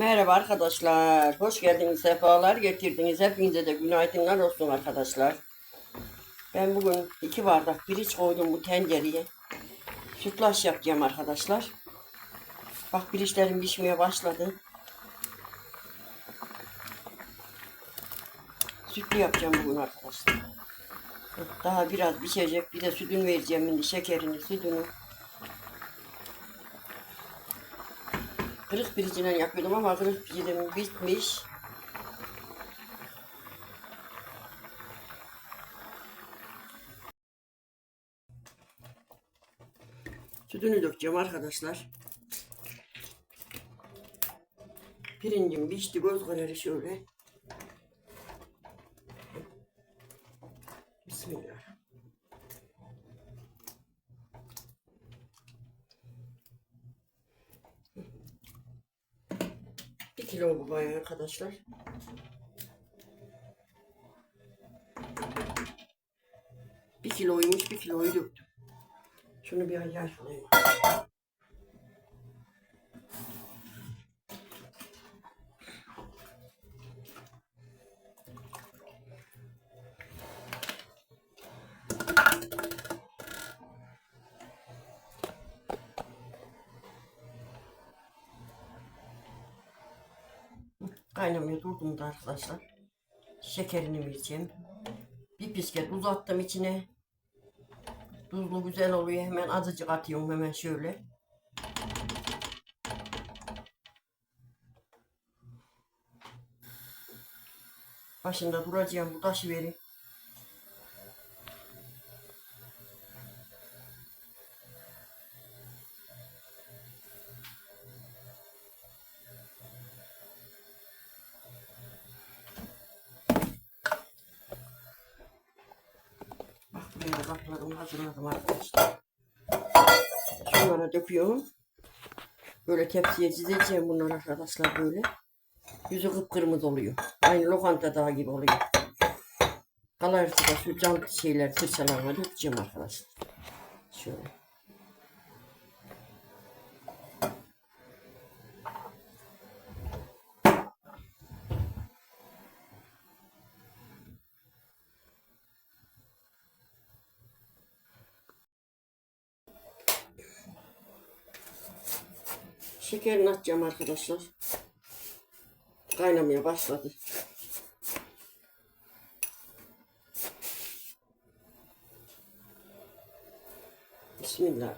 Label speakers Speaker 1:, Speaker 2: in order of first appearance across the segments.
Speaker 1: Merhaba arkadaşlar. Hoş geldiniz. Sefalar getirdiniz. Hepinize de günaydınlar olsun arkadaşlar. Ben bugün iki bardak pirinç koydum bu tencereye. Sütlaç yapacağım arkadaşlar. Bak pirinçlerim pişmeye başladı. Sütlü yapacağım bugün arkadaşlar. Daha biraz pişecek. Bir de sütünü vereceğim şimdi. Şekerini, sütünü. Kırık pirincinden yapıyordum ama kırık pirincim bitmiş. Sütünü dökeceğim arkadaşlar. Pirincim pişti göz kararı şöyle. Bismillah. Bir kilo bu bayağı arkadaşlar. Bir kiloymuş, bir kiloyu döktüm. Şunu bir ayar şuraya. Kaynamaya durdum da arkadaşlar. Şekerini vereceğim. Bir pisket tuz attım içine. Tuzlu güzel oluyor. Hemen azıcık atıyorum hemen şöyle. Başında duracağım bu taşı vereyim. Bak buraya da kaplarımı hazırladım arkadaşlar. Şunlara döküyorum. Böyle tepsiye dizeceğim bunları arkadaşlar böyle. Yüzü kıpkırmızı oluyor. Aynı lokanta dağı gibi oluyor. Kalarsa da şu cam şeyler fırçalarına dökeceğim arkadaşlar. Şöyle. Şekerini atacağım arkadaşlar. Kaynamaya başladı. Bismillah.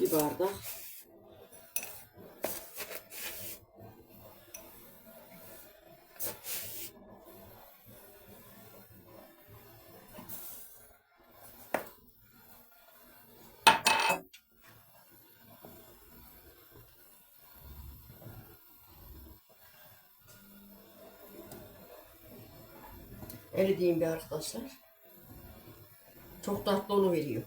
Speaker 1: Bir bardak. Eridiğim bir arkadaşlar. Çok tatlı onu veriyor.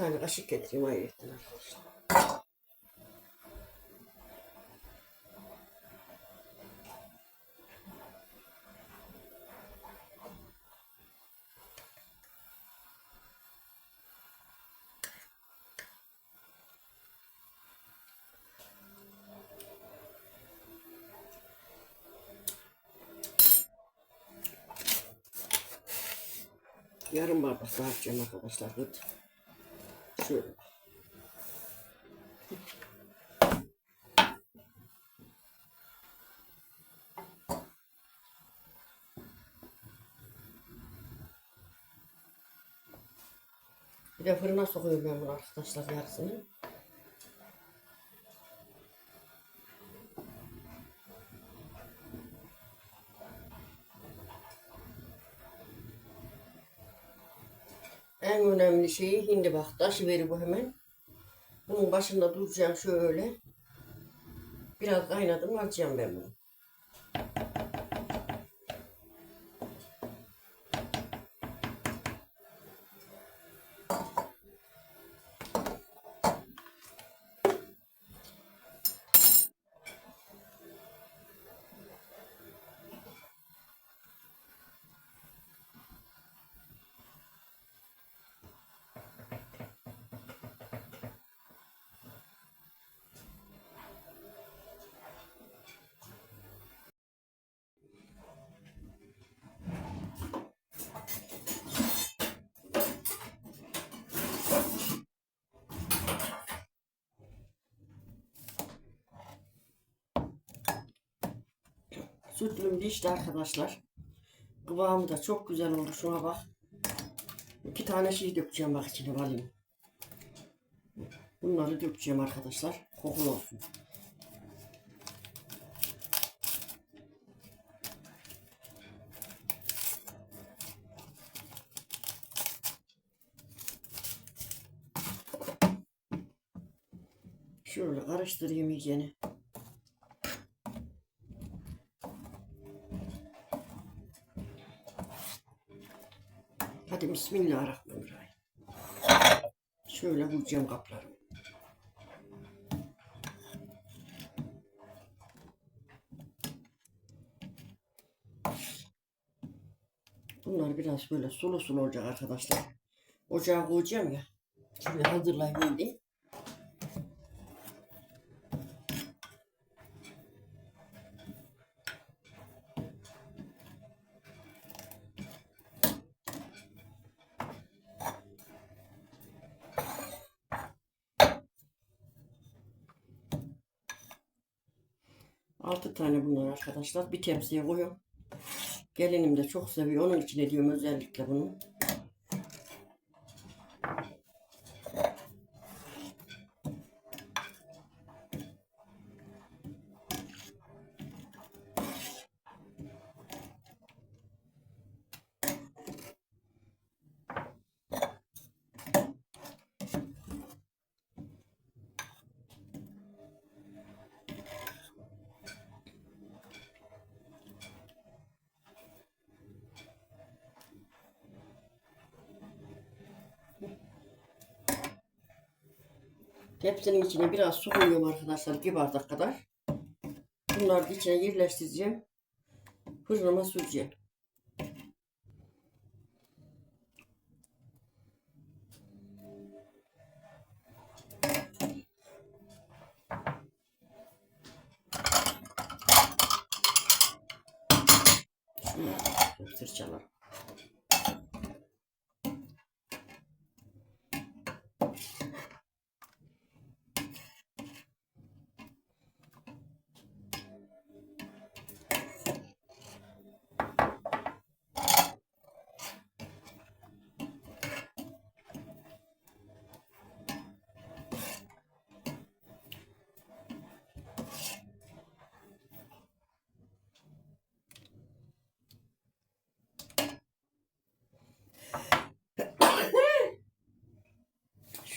Speaker 1: Tane kaşık getireyim arkadaşlar. Yarım bardak daha atacağım arkadaşlar. Hadi. Şöyle. Bir de fırına sokuyorum ben bunu arkadaşlar yarısını. En önemli şeyi hindi bak. Taşı veri bu hemen. Bunun başında duracağım şöyle. Biraz kaynadım alacağım ben bunu. Sütlüm dişti arkadaşlar. Kıvamı da çok güzel oldu. Şuna bak. İki tane şey dökeceğim bak içine alayım. Bunları dökeceğim arkadaşlar. Kokulu olsun. Şöyle karıştırayım iyicene. Hadi Bismillahirrahmanirrahim. Şöyle vuracağım kaplarımı. Bunlar biraz böyle sulu sulu olacak arkadaşlar. Ocağa koyacağım ya. Şöyle hazırlayayım diye. Altı tane bunlar arkadaşlar. Bir tepsiye koyuyorum. Gelinim de çok seviyor. Onun için ediyorum özellikle bunu. Tepsinin içine biraz su koyuyorum arkadaşlar. Bir bardak kadar. Bunları içine yerleştireceğim. Fırınıma süreceğim.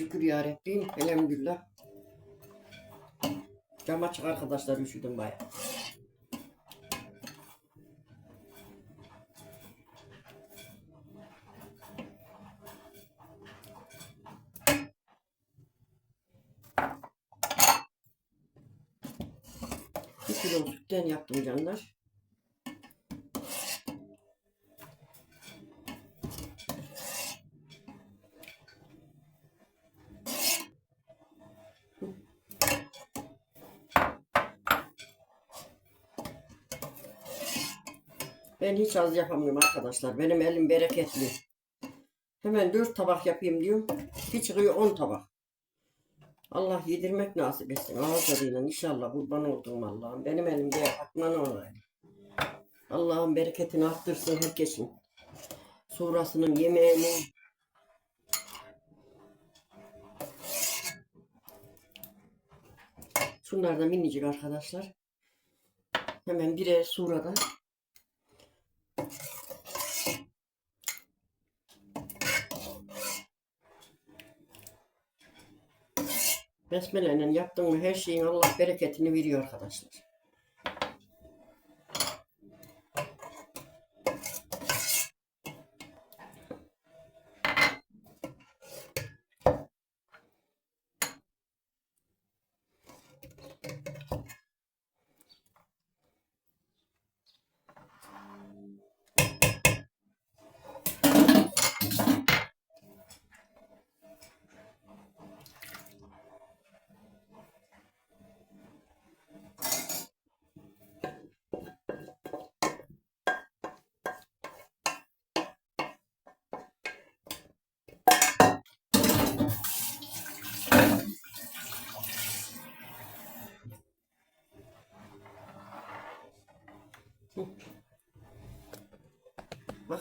Speaker 1: Şükür ya Rabbim. Elhamdülillah. Cam açık arkadaşlar üşüdüm baya. Bir kilo sütten yaptım canlar. Ben hiç az yapamıyorum arkadaşlar. Benim elim bereketli. Hemen dört tabak yapayım diyorum. Bir çıkıyor on tabak. Allah yedirmek nasip etsin. Ağız tadıyla inşallah kurban olduğum Allah'ım. Benim elimde yapatman olayım. Allah'ın bereketini arttırsın herkesin. Sonrasının yemeğini. Şunlar da minicik arkadaşlar. Hemen birer surada Besmeleyle yaptın mı her şeyin Allah bereketini veriyor arkadaşlar.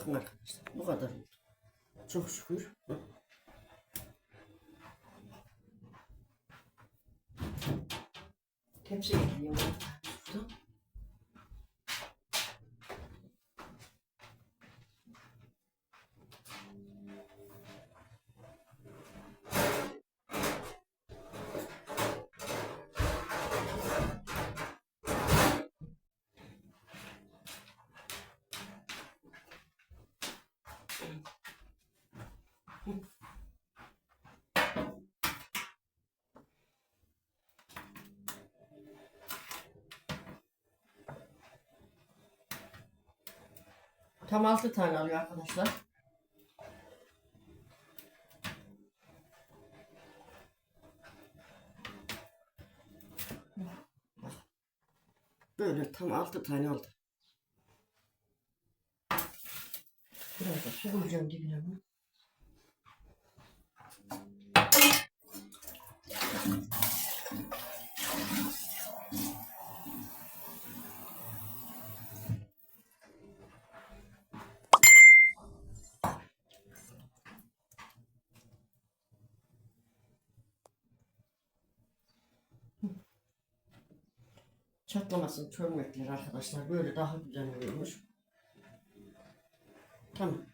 Speaker 1: Bakın arkadaşlar bu kadar. Çok şükür. Tepsi getireyim. Şuradan. Tam altı tane alıyor arkadaşlar. Böyle tam altı tane aldı. Biraz da su koyacağım dibine bunu. Çatlamasın çömlekler arkadaşlar. Böyle daha güzel oluyormuş. Tamam.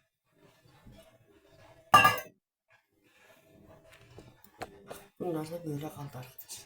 Speaker 1: Bunlar da böyle kaldı arkadaşlar.